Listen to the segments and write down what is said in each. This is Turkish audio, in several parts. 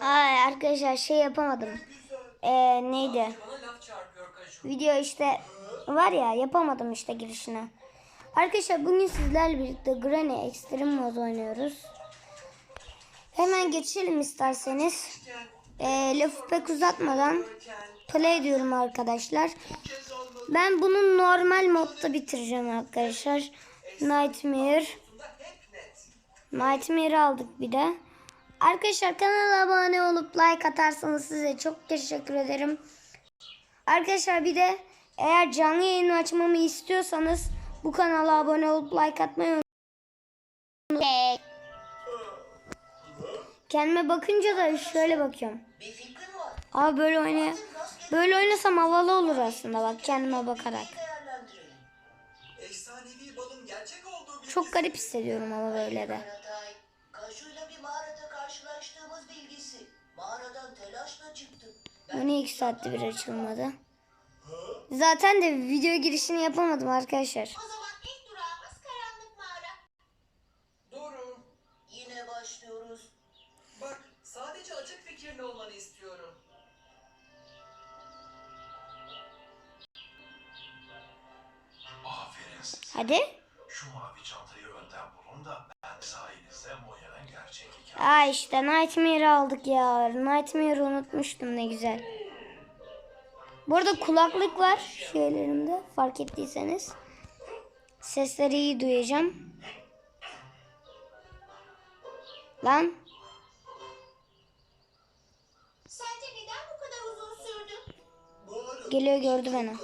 Ay arkadaşlar şey yapamadım. Ee, neydi? Video işte var ya yapamadım işte girişine. Arkadaşlar bugün sizlerle birlikte Granny Extreme mod oynuyoruz. Hemen geçelim isterseniz. Ee, lafı pek uzatmadan play diyorum arkadaşlar. Ben bunu normal modda bitireceğim arkadaşlar. Nightmare. Nightmare aldık bir de. Arkadaşlar kanala abone olup like atarsanız size çok teşekkür ederim. Arkadaşlar bir de eğer canlı yayın açmamı istiyorsanız bu kanala abone olup like atmayı unutmayın. Kendime bakınca da şöyle bakıyorum. Abi böyle oynay böyle oynasam havalı olur aslında bak kendime bakarak. Çok garip hissediyorum ama böyle de. Kaju'yla bir mağarada. Mağaradan telaşla çıktım. Bu ne iki saatte bir açılmadı. Zaten de video girişini yapamadım arkadaşlar. O zaman ilk durağımız karanlık mağara. Doğru. Yine başlıyoruz. Bak sadece açık fikirli olmanı istiyorum. Aferin size. Hadi. Şu mavi çantayı önden bulun da Aa işte Nightmare aldık ya. Nightmare'ı unutmuştum ne güzel. Bu arada kulaklık var şeylerimde fark ettiyseniz. Sesleri iyi duyacağım. Lan Sence neden bu kadar uzun sürdü? geliyor gördü beni.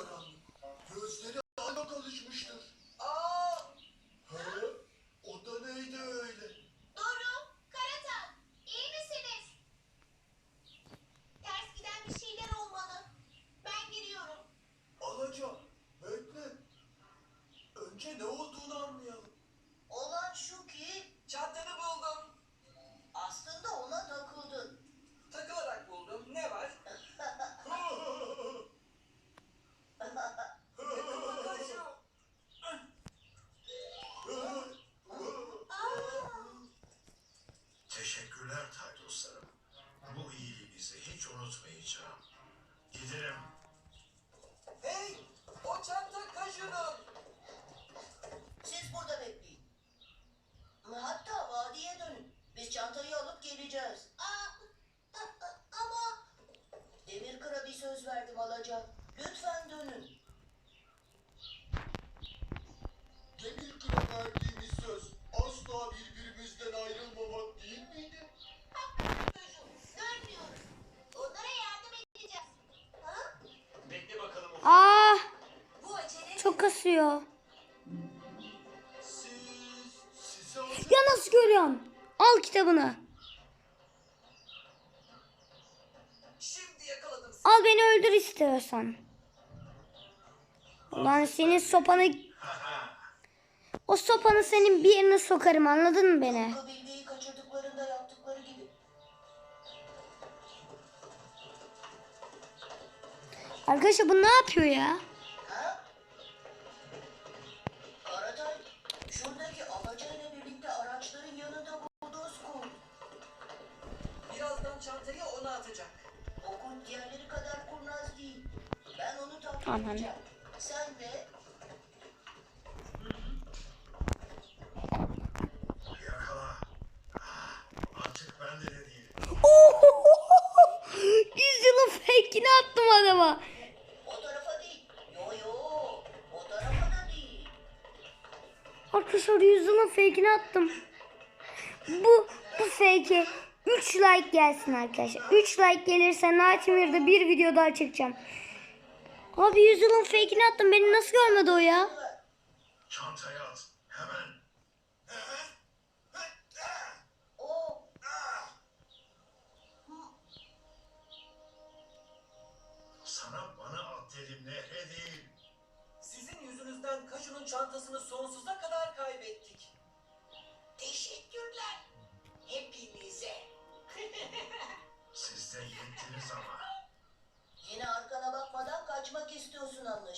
Unutmayacağım. Gidelim. Hey! O çanta Kaju'nun. Siz burada bekleyin. Hatta vadiye dönün. Biz çantayı alıp geleceğiz. Aa, ama Demirkır'a bir söz verdim Alaca. Lütfen dönün. Alacak Ya nasıl görüyorsun? Al kitabını. Al beni öldür istiyorsan. Ulan senin sopanı... O sopanı senin bir yerine sokarım anladın mı beni? Arkadaşlar bu ne yapıyor ya? Atacak. O kurt diğerleri kadar kurnaz değil. Ben onu takip Tamam. edeceğim. Sen de Yakala. Ah, Artık ben de değilim. Yüz yılın fake'ini attım adama. o tarafa değil. Yo yo, o tarafa da değil. Arkadaşlar yüz yılın fake'ini attım. Bu, bu fake'e 3 like gelsin arkadaşlar. 3 like gelirse Nightmare'da bir video daha çekeceğim. Abi yüz yılın fake'ini attım. Beni nasıl görmedi o ya? Çantaya at. Hemen. O Sana bana at dedim nehre değil. Sizin yüzünüzden Kaju'nun çantasını sonsuza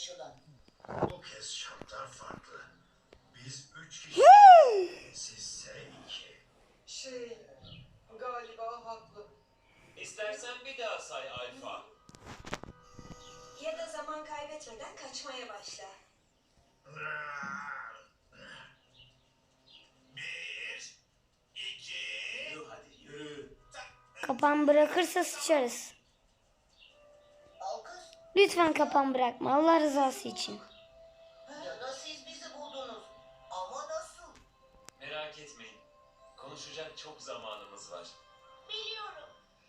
anlaşılan. Bu kez şartlar farklı. Biz üç kişi. Sizse iki. Şey, galiba haklı. İstersen bir daha say Alfa. Ya da zaman kaybetmeden kaçmaya başla. Bir, iki, Yürü hadi yürü. Kapan bırakırsa sıçarız. Alkış. Lütfen kapan bırakma Allah rızası için. Ya da siz bizi buldunuz. Ama nasıl? Merak etmeyin. Konuşacak çok zamanımız var. Biliyorum.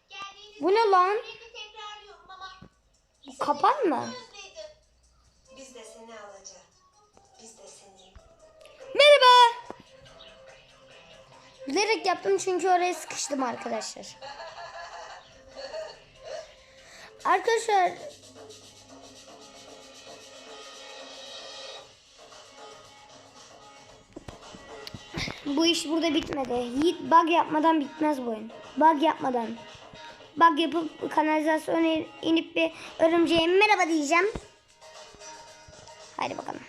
Geldiğiniz Bu ne lan? sürekli tekrarlıyorum ama Bu kapan mı? özledim. Biz de seni alacağız. Biz de seni. Merhaba. Bilerek yaptım çünkü oraya sıkıştım arkadaşlar. Arkadaşlar Bu iş burada bitmedi. Yiğit bug yapmadan bitmez bu oyun. Bug yapmadan. Bug yapıp kanalizasyona inip bir örümceğe merhaba diyeceğim. Haydi bakalım.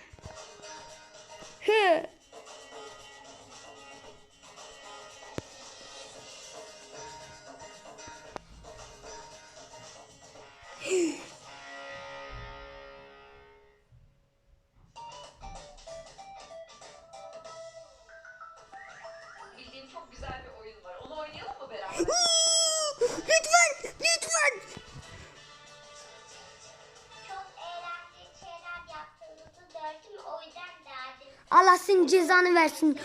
Allah senin cezanı versin.